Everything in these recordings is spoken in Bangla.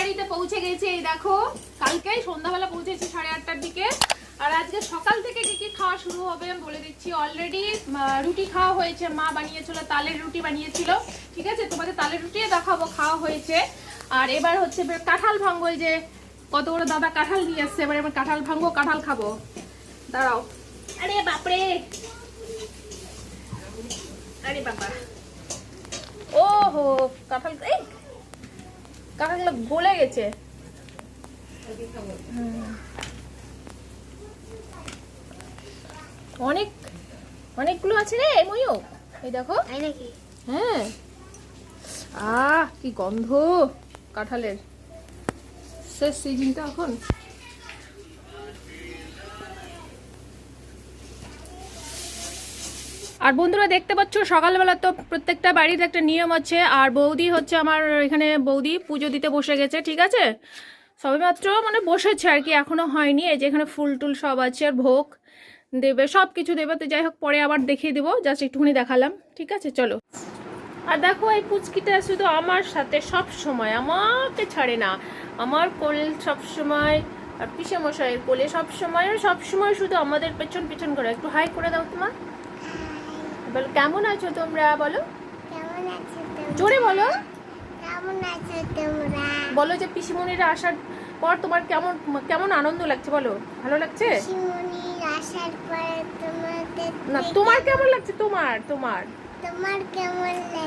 বাড়িতে পৌঁছে গেছি, এই দেখো। কালকে সন্ধ্যাবেলা পৌঁছেছি সাড়ে আটটার দিকে। আর আজকে সকাল থেকে কি কি খাওয়া শুরু হবে আমি বলে দিচ্ছি। অলরেডি রুটি খাওয়া হয়েছে, মা বানিয়েছিল, তালের রুটি বানিয়েছিল। ঠিক আছে? তোমাদের তালের রুটি দেখাবো, খাওয়া হয়েছে। আর এবার হচ্ছে কাঁঠাল ভাঙ্গো যে, কত বড় দাদা কাঁঠাল নিয়ে এসছে, এবার এবার কাঁঠাল ভাঙ্গো কাঁঠাল খাব। দাঁড়াও। আরে বাপরে! আরে বাবা। ও হো কাঁঠাল কাঁঠালগুলো গলে গেছে। অনেক অনেকগুলো আছে রে ময়ূক এই দেখো। হ্যাঁ। আহ কি গন্ধ কাঁঠালের। শেষ সিজনটা এখন। আর বন্ধুরা দেখতে পাচ্ছ, সকালবেলা তো প্রত্যেকটা বাড়িতে একটা নিয়ম আছে। আর বৌদি হচ্ছে আমার এখানে বৌদি, পুজো দিতে বসে গেছে, ঠিক আছে? সবেমাত্র মানে বসেছে আর কি, এখনও হয়নি। এই যে এখানে ফুল টুল সব আছে, আর ভোগ দেবে, সব কিছু দেবে। তো যাই হোক, পরে আবার দেখিয়ে দেবো, জাস্ট একটুখানি দেখালাম, ঠিক আছে? চলো। আর দেখো, এই পুচকিটা শুধু আমার সাথে সব সময়, আমাকে ছাড়ে না। আমার কোল সব সময়, আর পিসে মশাইয়ের কোলে সব সময় সব সময় শুধু আমাদের পেছন পেছন করে। একটু হাই করে দাও তোমার বলো কেমন আছো তোমরা বলো? কেমন আছো তোমরা? জোরে বলো। কেমন আছো তোমরা? বলো যে পিসিমণিরা আসার পর তোমার কেমন কেমন আনন্দ লাগছে বলো? ভালো লাগছে? আসার পরে তোমাদের না তোমার কেমন লাগছে? তোমার তোমার। তোমার কেমন লাগছে?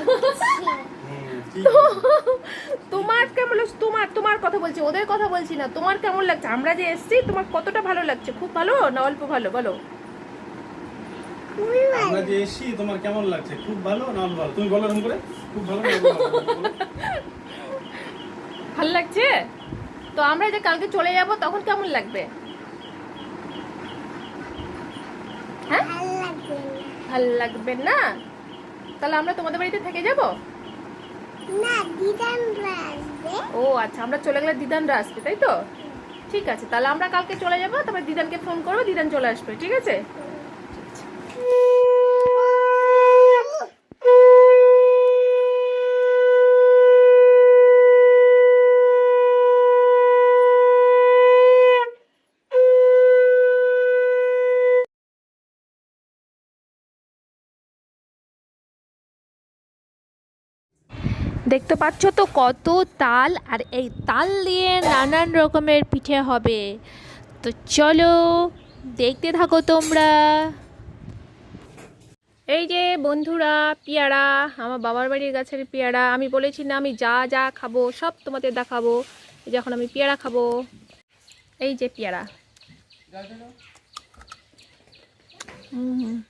তোমার কেমন লাগছে? তোমার তোমার কথা বলছি ওদের কথা বলছি না। তোমার কেমন লাগছে? আমরা যে এসছি তোমার কতটা ভালো লাগছে? খুব ভালো না অল্প ভালো? বলো। আমরা যে এসছি তোমার কেমন লাগছে? খুব ভালো না ভালো? তুমি বলো এরকম করে। খুব ভালো? লাগছে তো আমরা যে কালকে চলে যাব তখন কেমন লাগবে? হ্যাঁ? ভালো লাগবে না। ভালো লাগবে না? তাহলে আমরা তোমাদের বাড়িতে থেকে যাব? না দিদানরা আসবে। ও আচ্ছা আমরা চলে গেলে দিদানরা আসবে তাই তো? ঠিক আছে তাহলে আমরা কালকে চলে যাব তারপরে দিদানকে ফোন করব দিদান চলে আসবে ঠিক আছে? দেখতে পাচ্ছ তো কত তাল? আর এই তাল দিয়ে নানান রকমের পিঠে হবে। তো চলো, দেখতে থাকো তোমরা। এই যে বন্ধুরা, পেয়ারা, আমার বাবার বাড়ির গাছের পেয়ারা, আমি বলেছি না আমি যা যা খাব, সব তোমাদের দেখাবো। যখন আমি পেয়ারা খাব। এই যে পেয়ারা। হুম।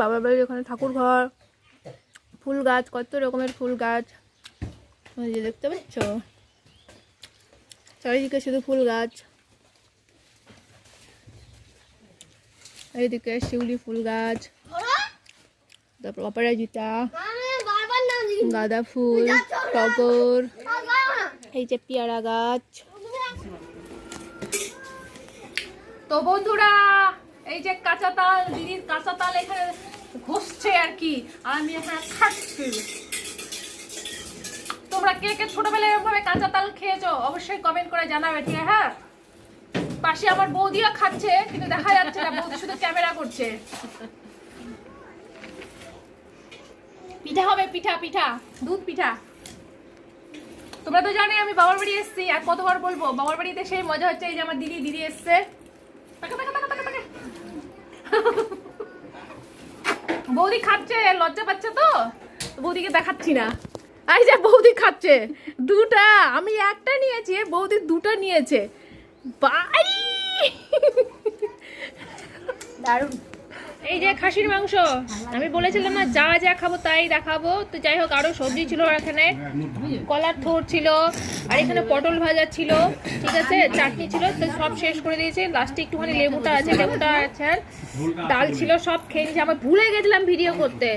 বাবার বাড়ির ওখানে ঠাকুর ঘর, ফুল গাছ, কত রকমের ফুল গাছ। যে দেখতে পাচ্ছ? চারিদিকে শুধু ফুল গাছ। এইদিকে শিউলি ফুল গাছ। তারপর অপরাজিতা গাঁদা ফুল, টগর, এই যে পেয়ারা গাছ। তো বন্ধুরা এই যে কাঁচা তাল, দিদির কাঁচা তাল এখানে ঘষছে আর কি। আর আমি এখানে খাচ্ছি তোমরা কে কে ছোটবেলায় এরকম ভাবে কাঁচা তাল খেয়েছো, অবশ্যই কমেন্ট করে জানাবে, ঠিক আছে? হ্যাঁ? পাশে আমার বৌদিও খাচ্ছে, কিন্তু দেখা যাচ্ছে না, বৌদি শুধু ক্যামেরা করছে। পিঠা হবে, পিঠা পিঠা, দুধ, পিঠা। তোমরা তো জানে আমি বাবার বাড়ি এসেছি, আর কতবার বলব, বাবার বাড়িতে সেই মজা হচ্ছে, এই যে আমার দিদি দিদি এসছে। বৌদি খাচ্ছে, লজ্জা পাচ্ছে তো? বৌদিকে দেখাচ্ছি না। এই যে, বৌদি খাচ্ছে। দুটা, আমি একটা নিয়েছি বৌদি দুটা নিয়েছে। বাই! দারুণ। এই যে খাসির মাংস, আমি বলেছিলাম না, যা যা খাব তাই দেখাবো। তো যাই হোক, আরও সবজি ছিল এখানে। কলার থোর ছিল, আর এখানে পটল ভাজা ছিল, ঠিক আছে? চাটনি ছিল, তো সব শেষ করে দিয়েছে। লাস্টে একটুখানি লেবুটা আছে লেবুটা আছে আর ডাল ছিল, সব খেয়ে নিয়েছি। আমার ভুলে গেছিলাম ভিডিও করতে।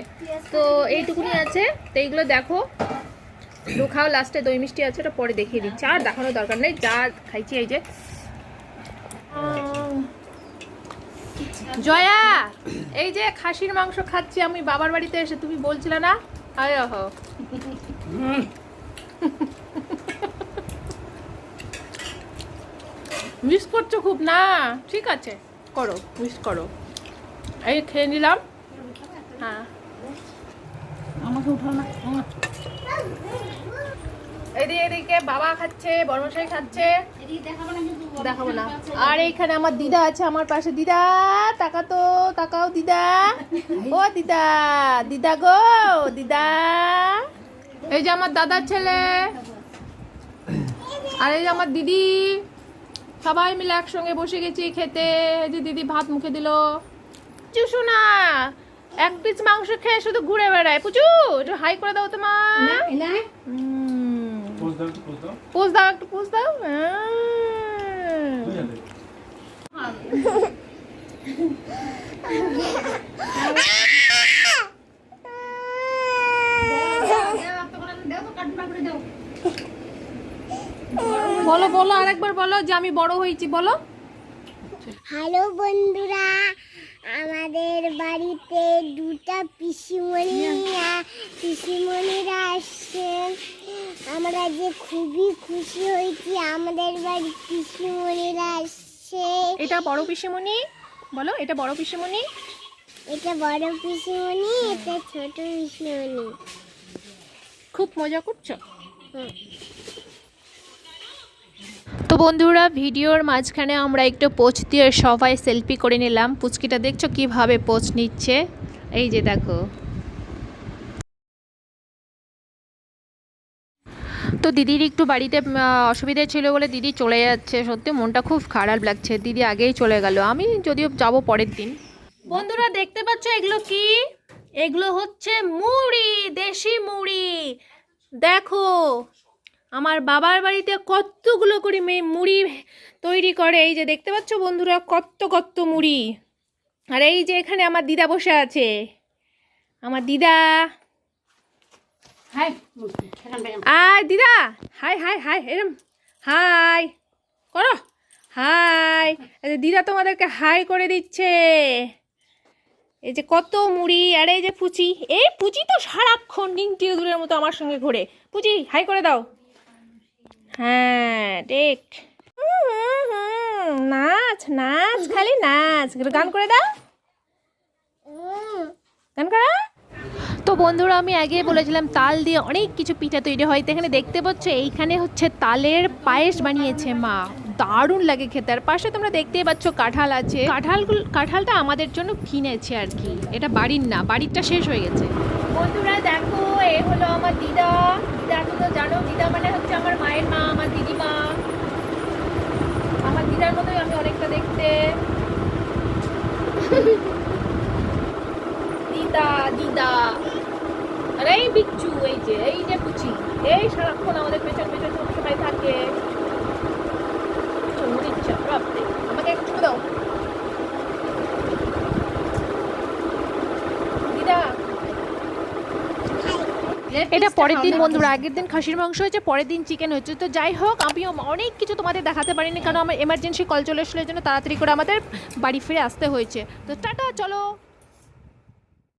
তো এইটুকুনি আছে, তো এইগুলো দেখো। খাও, লাস্টে দই মিষ্টি আছে, ওটা পরে দেখিয়ে দিচ্ছি। আর দেখানোর দরকার নেই, যা খাইছি, এই যে জয়া, এই যে খাসির মাংস খাচ্ছি, আমি বাবার বাড়িতে এসে তুমি বলছিলে না? আয় হো মিস করছ খুব? না, ঠিক আছে, করো, মিস করো। এই খেয়ে নিলাম। হ্যাঁ। আমাকে উঠাও না এদিকে এদিকে বাবা খাচ্ছে বর্মশাই খাচ্ছে। দেখাবো না আর এইখানে আমার দিদা আছে আমার পাশে দিদা। তাকাও দিদা। ও দিদা দিদা গো দিদা। এই যে আমার দাদার ছেলে। আর এই যে আমার দিদি। সবাই মিলে একসঙ্গে বসে গেছি খেতে। এই যে দিদি ভাত মুখে দিল। চুষু না এক পিস মাংস খেয়ে শুধু ঘুরে বেড়ায়। পুচু একটু হাই করে দাও তোমার না পোজ দাও। একটু পোজ দাও। বলো বলো আরেকবার বলো যে আমি বড় হয়েছি বলো। হ্যালো বন্ধুরা আমাদের বাড়িতে দুটা পিসিমণি পিসিমণিরা আসছে আমরা যে খুবই খুশি হয়েছি আমাদের বাড়ি পিসিমণিরা আসছে। এটা বড় পিসিমণি? বলো এটা বড় পিসিমণি? এটা বড় পিসিমণি এটা ছোট পিসিমণি। খুব মজা করছ? হুম। তো বন্ধুরা ভিডিওর মাঝখানে আমরা একটু পোচ দিয়ে সবাই সেলফি করে নিলাম। পুচকিটা দেখছ কীভাবে পোচ নিচ্ছে? এই যে দেখো। তো দিদির একটু বাড়িতে অসুবিধা ছিল বলে দিদি চলে যাচ্ছে। সত্যি মনটা খুব খারাপ লাগছে। দিদি আগেই চলে গেল। আমি যদিও যাব পরের দিন। বন্ধুরা, দেখতে পাচ্ছ এগুলো কি? এগুলো হচ্ছে মুড়ি, দেশি মুড়ি। দেখো, আমার বাবার বাড়িতে কতগুলো করে মুড়ি তৈরি করে। এই যে দেখতে পাচ্ছ বন্ধুরা কত কত মুড়ি। আর এই যে এখানে আমার দিদা বসে আছে। আমার দিদা হাই দিদা হাই হাই হাই এরম হাই করো হাই দিদা তোমাদেরকে হাই করে দিচ্ছে। এই যে কত মুড়ি আর এই যে পুচি। এই পুচি তো সারাক্ষণ ডিংটি দূরের মতো আমার সঙ্গে ঘোরে। পুচি হাই করে দাও। হ্যাঁ ঠিক হুম, হুম, হুম, নাচ নাচ খালি নাচ। গান করে দাও। গান করা? তো বন্ধুরা, আমি আগে বলেছিলাম, তাল দিয়ে অনেক কিছু পিঠা তৈরি হয়। তো এখানে দেখতে পাচ্ছ, এইখানে হচ্ছে তালের পায়েস বানিয়েছে মা। দারুণ লাগে খেতে। আর পাশে তোমরা দেখতেই পাচ্ছ, কাঁঠাল আছে। কাঁঠাল কাঁঠালটা আমাদের জন্য কিনেছে আর কি। এটা বাড়ির না, বাড়িরটা শেষ হয়ে গেছে। বন্ধুরা, দেখো, এ হলো আমার দিদা। দিদা তো জানো, দিদা মানে হচ্ছে আমার মায়ের মা, আমার দিদিমা। আমার দিদার মতোই আমি অনেকটা দেখতে। দিদা দিদা। আর এই বিচ্ছু এই যে এই যে পুচি এই সারাক্ষণ আমাদের পেছন পেছন সবসময় থাকে। আমাকে একটু দাও। দিদা। এটা পরের দিন বন্ধুরা আগের দিন খাসির মাংস হয়েছে পরের দিন চিকেন হয়েছে। তো যাই হোক আমি অনেক কিছু তোমাদের দেখাতে পারিনি কারণ আমার এমার্জেন্সি কল চলে আসলে জন্য তাড়াতাড়ি করে আমাদের বাড়ি ফিরে আসতে হয়েছে। তো টাটা চলো।